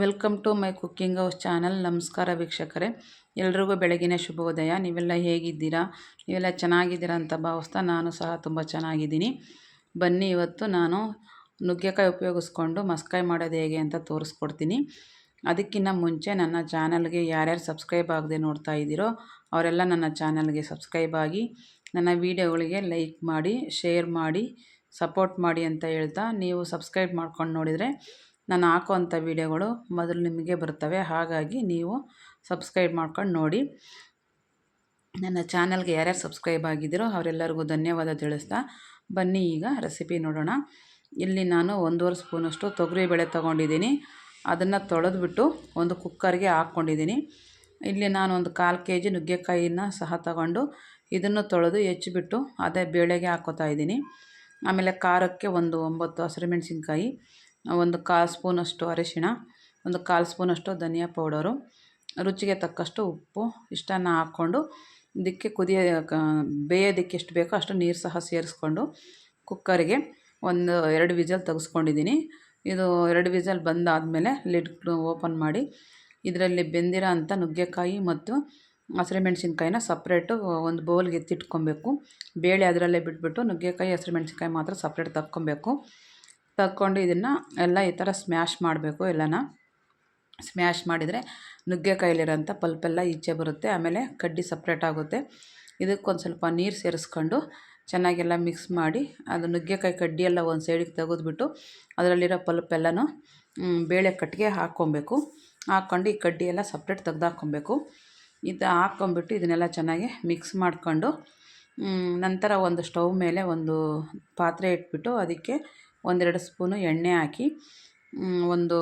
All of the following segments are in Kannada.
Welcome to my cooking house channel. ನಮಸ್ಕಾರ ವೀಕ್ಷಕರೇ. ಎಲ್ರಿಗೂ ಬೆಳಗಿನ ಶುಭೋದಯ. ನೀವೆಲ್ಲ ಹೇಗಿದ್ದೀರಾ? ನೀವೆಲ್ಲ ಚೆನ್ನಾಗಿದ್ದೀರಾ ಅಂತ ಭಾವಿಸ್ತಾ ನಾನು ಸಹ ತುಂಬ ಚೆನ್ನಾಗಿದ್ದೀನಿ. ಬನ್ನಿ, ಇವತ್ತು ನಾನು ನುಗ್ಗೆಕಾಯಿ ಉಪಯೋಗಿಸ್ಕೊಂಡು ಮಸ್ಕಾಯಿ ಮಾಡೋದು ಹೇಗೆ ಅಂತ ತೋರಿಸ್ಕೊಡ್ತೀನಿ. ಅದಕ್ಕಿಂತ ಮುಂಚೆ ನನ್ನ ಚಾನಲ್ಗೆ ಯಾರ್ಯಾರು ಸಬ್ಸ್ಕ್ರೈಬ್ ಆಗದೆ ನೋಡ್ತಾ ಇದ್ದೀರೋ, ಅವರೆಲ್ಲ ನನ್ನ ಚಾನಲ್ಗೆ ಸಬ್ಸ್ಕ್ರೈಬ್ ಆಗಿ ನನ್ನ ವೀಡಿಯೋಗಳಿಗೆ ಲೈಕ್ ಮಾಡಿ, ಶೇರ್ ಮಾಡಿ, ಸಪೋರ್ಟ್ ಮಾಡಿ ಅಂತ ಹೇಳ್ತಾ ನೀವು ಸಬ್ಸ್ಕ್ರೈಬ್ ಮಾಡ್ಕೊಂಡು ನೋಡಿದರೆ ನಾನು ಹಾಕೋವಂಥ ವೀಡಿಯೋಗಳು ಮೊದಲು ನಿಮಗೆ ಬರ್ತವೆ ಹಾಗಾಗಿ ನೀವು ಸಬ್ಸ್ಕ್ರೈಬ್ ಮಾಡ್ಕೊಂಡು ನೋಡಿ. ನನ್ನ ಚಾನಲ್ಗೆ ಯಾರ್ಯಾರು ಸಬ್ಸ್ಕ್ರೈಬ್ ಆಗಿದ್ದೀರೋ ಅವರೆಲ್ಲರಿಗೂ ಧನ್ಯವಾದ ತಿಳಿಸ್ತಾ ಬನ್ನಿ. ಈಗ ರೆಸಿಪಿ ನೋಡೋಣ. ಇಲ್ಲಿ ನಾನು ಒಂದೂವರೆ ಸ್ಪೂನಷ್ಟು ತೊಗರಿಬೇಳೆ ತೊಗೊಂಡಿದ್ದೀನಿ. ಅದನ್ನು ತೊಳೆದ್ಬಿಟ್ಟು ಒಂದು ಕುಕ್ಕರ್ಗೆ ಹಾಕ್ಕೊಂಡಿದ್ದೀನಿ. ಇಲ್ಲಿ ನಾನು ಒಂದು ಕಾಲು ಕೆ ಜಿ ನುಗ್ಗೆಕಾಯಿನ ಸಹ ತಗೊಂಡು ಇದನ್ನು ತೊಳೆದು ಹೆಚ್ಚಿಬಿಟ್ಟು ಅದೇ ಬೇಳೆಗೆ ಹಾಕೋತಾ ಇದ್ದೀನಿ. ಆಮೇಲೆ ಖಾರಕ್ಕೆ ಒಂದು ಒಂಬತ್ತು ಹಸಿರು ಮೆಣಸಿನ್ಕಾಯಿ ಒಂದು ಕಾಲು ಸ್ಪೂನಷ್ಟು ಅರಿಶಿಣ, ಒಂದು ಕಾಲು ಸ್ಪೂನಷ್ಟು ಧನಿಯಾ ಪೌಡರು, ರುಚಿಗೆ ತಕ್ಕಷ್ಟು ಉಪ್ಪು, ಇಷ್ಟನ್ನು ಹಾಕ್ಕೊಂಡು ಇದಕ್ಕೆ ಕುದಿಯ ಬೇಯೋದಕ್ಕೆ ಎಷ್ಟು ಬೇಕೋ ಅಷ್ಟು ನೀರು ಸಹ ಸೇರಿಸ್ಕೊಂಡು ಕುಕ್ಕರಿಗೆ ಒಂದು ಎರಡು ವಿಜಲ್ ತೆಗೆಸ್ಕೊಂಡಿದ್ದೀನಿ. ಇದು ಎರಡು ವಿಜಲ್ ಬಂದಾದಮೇಲೆ ಲಿಡ್ ಓಪನ್ ಮಾಡಿ ಇದರಲ್ಲಿ ಬೆಂದಿರೋ ಅಂಥ ನುಗ್ಗೆಕಾಯಿ ಮತ್ತು ಹಸಿರುಮೆಣ್ಸಿನ್ಕಾಯಿನ ಸಪ್ರೇಟು ಒಂದು ಬೌಲ್ಗೆ ಎತ್ತಿಟ್ಕೊಬೇಕು. ಬೇಳೆ ಅದರಲ್ಲೇ ಬಿಟ್ಬಿಟ್ಟು ನುಗ್ಗೆಕಾಯಿ ಹಸಿರುಮೆಣ್ಸಿನ್ಕಾಯಿ ಮಾತ್ರ ಸಪ್ರೇಟ್ ತಕ್ಕೊಬೇಕು. ತಕ್ಕೊಂಡು ಇದನ್ನು ಎಲ್ಲ ಈ ಥರ ಸ್ಮ್ಯಾಶ್ ಮಾಡಬೇಕು ಎಲ್ಲನ. ಸ್ಮ್ಯಾಶ್ ಮಾಡಿದರೆ ನುಗ್ಗೆಕಾಯಿಲಿರೋಂಥ ಪಲ್ಪೆಲ್ಲ ಈಚೆ ಬರುತ್ತೆ, ಆಮೇಲೆ ಕಡ್ಡಿ ಸಪ್ರೇಟ್ ಆಗುತ್ತೆ. ಇದಕ್ಕೊಂದು ಸ್ವಲ್ಪ ನೀರು ಸೇರಿಸ್ಕೊಂಡು ಚೆನ್ನಾಗೆಲ್ಲ ಮಿಕ್ಸ್ ಮಾಡಿ ಅದು ನುಗ್ಗೆಕಾಯಿ ಕಡ್ಡಿ ಎಲ್ಲ ಒಂದು ಸೈಡಿಗೆ ತೆಗೆದುಬಿಟ್ಟು ಅದರಲ್ಲಿರೋ ಪಲ್ಪೆಲ್ಲನೂ ಬೇಳೆ ಕಟ್ಟಿಗೆ ಹಾಕ್ಕೊಬೇಕು. ಹಾಕ್ಕೊಂಡು ಈ ಕಡ್ಡಿ ಎಲ್ಲ ಸಪ್ರೇಟ್ ತೆಗ್ದು ಇದು ಹಾಕ್ಕೊಂಬಿಟ್ಟು ಇದನ್ನೆಲ್ಲ ಚೆನ್ನಾಗಿ ಮಿಕ್ಸ್ ಮಾಡಿಕೊಂಡು ನಂತರ ಒಂದು ಸ್ಟವ್ ಮೇಲೆ ಒಂದು ಪಾತ್ರೆ ಇಟ್ಬಿಟ್ಟು ಅದಕ್ಕೆ ಒಂದೆರಡು ಸ್ಪೂನು ಎಣ್ಣೆ ಹಾಕಿ ಒಂದು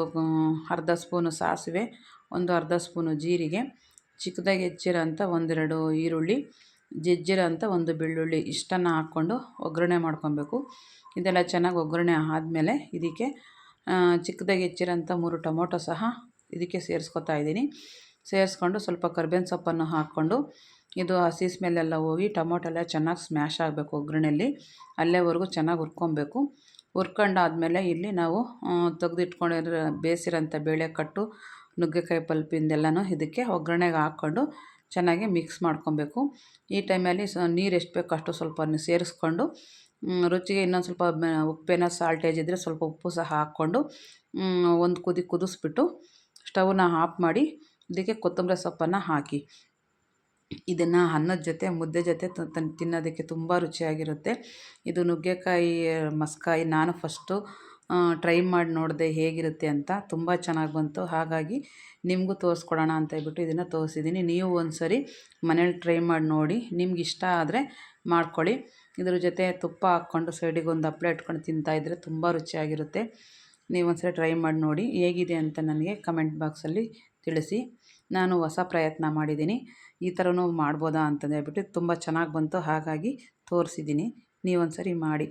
ಅರ್ಧ ಸ್ಪೂನು ಸಾಸಿವೆ, ಒಂದು ಅರ್ಧ ಸ್ಪೂನು ಜೀರಿಗೆ, ಚಿಕ್ಕದಾಗಿ ಹೆಚ್ಚಿರೋಂಥ ಒಂದೆರಡು ಈರುಳ್ಳಿ ಜಜ್ಜಿರೋ ಅಂಥ ಒಂದು ಬೆಳ್ಳುಳ್ಳಿ ಇಷ್ಟನ್ನು ಹಾಕ್ಕೊಂಡು ಒಗ್ಗರಣೆ ಮಾಡ್ಕೊಬೇಕು. ಇದೆಲ್ಲ ಚೆನ್ನಾಗಿ ಒಗ್ಗರಣೆ ಆದಮೇಲೆ ಇದಕ್ಕೆ ಚಿಕ್ಕದಾಗಿ ಹೆಚ್ಚಿರೋಂಥ ಮೂರು ಟೊಮೊಟೊ ಸಹ ಇದಕ್ಕೆ ಸೇರಿಸ್ಕೊತಾ ಇದ್ದೀನಿ. ಸೇರಿಸ್ಕೊಂಡು ಸ್ವಲ್ಪ ಕರ್ಬೇವಿನ ಸೊಪ್ಪನ್ನು ಹಾಕ್ಕೊಂಡು, ಇದು ಹಸಿ ಸ್ಮೆಲ್ಲೆಲ್ಲ ಹೋಗಿ ಟೊಮೊಟೊ ಎಲ್ಲ ಚೆನ್ನಾಗಿ ಸ್ಮ್ಯಾಶ್ ಆಗಬೇಕು ಒಗ್ಗರಣೆಯಲ್ಲಿ ಅಲ್ಲೇವರೆಗೂ ಚೆನ್ನಾಗಿ ಹುರ್ಕೊಬೇಕು. ಹುರ್ಕೊಂಡಾದ್ಮೇಲೆ ಇಲ್ಲಿ ನಾವು ತೆಗೆದಿಟ್ಕೊಂಡಿರೋ ಬೇಯಿಸಿರೋಂಥ ಬೇಳೆ ಕಟ್ಟು, ನುಗ್ಗೆಕಾಯಿ ಪಲ್ಪಿಂದೆಲ್ಲನೂ ಇದಕ್ಕೆ ಒಗ್ಗರಣೆಗೆ ಹಾಕ್ಕೊಂಡು ಚೆನ್ನಾಗಿ ಮಿಕ್ಸ್ ಮಾಡ್ಕೊಬೇಕು. ಈ ಟೈಮಲ್ಲಿ ಸ, ನೀರು ಎಷ್ಟು ಬೇಕೋ ಅಷ್ಟು ಸ್ವಲ್ಪ ಸೇರಿಸ್ಕೊಂಡು ರುಚಿಗೆ ಇನ್ನೊಂದು ಸ್ವಲ್ಪ ಉಪ್ಪೇನೋ ಸಾಲ್ಟೇಜ್ ಇದ್ದರೆ ಸ್ವಲ್ಪ ಉಪ್ಪು ಸಹ ಹಾಕ್ಕೊಂಡು ಒಂದು ಕುದಿ ಕುದಿಸ್ಬಿಟ್ಟು, ಸ್ಟವ್ನ ಆಫ್ ಮಾಡಿ, ಇದಕ್ಕೆ ಕೊತ್ತಂಬರಿ ಸೊಪ್ಪನ್ನು ಹಾಕಿ. ಇದನ್ನು ಅನ್ನದ ಜೊತೆ, ಮುದ್ದೆ ಜೊತೆ ತಿನ್ನೋದಕ್ಕೆ ತುಂಬ ರುಚಿಯಾಗಿರುತ್ತೆ. ಇದು ನುಗ್ಗೆಕಾಯಿ, ಮಸ್ಕಾಯಿ ನಾನು ಫಸ್ಟು ಟ್ರೈ ಮಾಡಿ ನೋಡಿದೆ ಹೇಗಿರುತ್ತೆ ಅಂತ ತುಂಬ ಚೆನ್ನಾಗಿ ಬಂತು. ಹಾಗಾಗಿ ನಿಮಗೂ ತೋರಿಸ್ಕೊಡೋಣ ಅಂತ ಹೇಳ್ಬಿಟ್ಟು ಇದನ್ನು ತೋರಿಸಿದ್ದೀನಿ ನೀವು ಒಂದು ಸರಿ ಮನೇಲಿ ಟ್ರೈ ಮಾಡಿ ನೋಡಿ, ನಿಮ್ಗೆ ಇಷ್ಟ ಆದರೆ ಮಾಡ್ಕೊಳ್ಳಿ. ಇದ್ರ ಜೊತೆ ತುಪ್ಪ ಹಾಕ್ಕೊಂಡು ಸೈಡಿಗೆ ಒಂದು ಹಪ್ಪಳ ಇಟ್ಕೊಂಡು ತಿಂತಾಯಿದ್ರೆ ತುಂಬ ರುಚಿಯಾಗಿರುತ್ತೆ. ನೀವು ಒಂದ್ಸರಿ ಟ್ರೈ ಮಾಡಿ ನೋಡಿ, ಹೇಗಿದೆ ಅಂತ ನನಗೆ ಕಮೆಂಟ್ ಬಾಕ್ಸಲ್ಲಿ ತಿಳಿಸಿ. ನಾನು ಹೊಸ ಪ್ರಯತ್ನ ಮಾಡಿದ್ದೀನಿ ಈ ಥರನೂ ಮಾಡ್ಬೋದಾ ಅಂತಂದು ಹೇಳ್ಬಿಟ್ಟು ತುಂಬ ಚೆನ್ನಾಗಿ ಬಂತು. ಹಾಗಾಗಿ ತೋರಿಸಿದ್ದೀನಿ. ನೀವೊಂದು ಸರಿ ಮಾಡಿ.